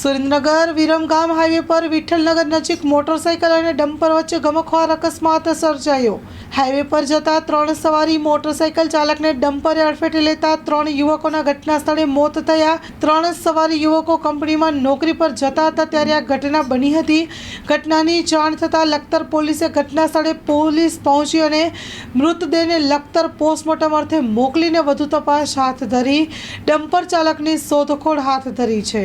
Surendranagar, Viramgam highway પર વિઠ્ઠલનગર નજીક motorcycle અને ડમ્પર વચ્ચે ગમખવાર અકસ્માત સર્જાયો. હાઈવે પર જતા ત્રણ સવારી મોટરસાઇકલ ચાલકને ડમ્પરે અડફેટે લેતા ત્રણ યુવકોના ઘટના સ્થળે મોત થયા. ત્રણ સવારી યુવકો કંપનીમાં નોકરી પર જતા હતા, ત્યારે આ ઘટના બની હતી. ઘટનાની જાણ થતાં લખતર પોલીસે ઘટના સ્થળે પોલીસ પહોંચી અને મૃતદેહને લખતર પોસ્ટમોર્ટમ અર્થે મોકલીને વધુ તપાસ હાથ ધરી. ડમ્પર ચાલકની શોધખોળ હાથ ધરી છે.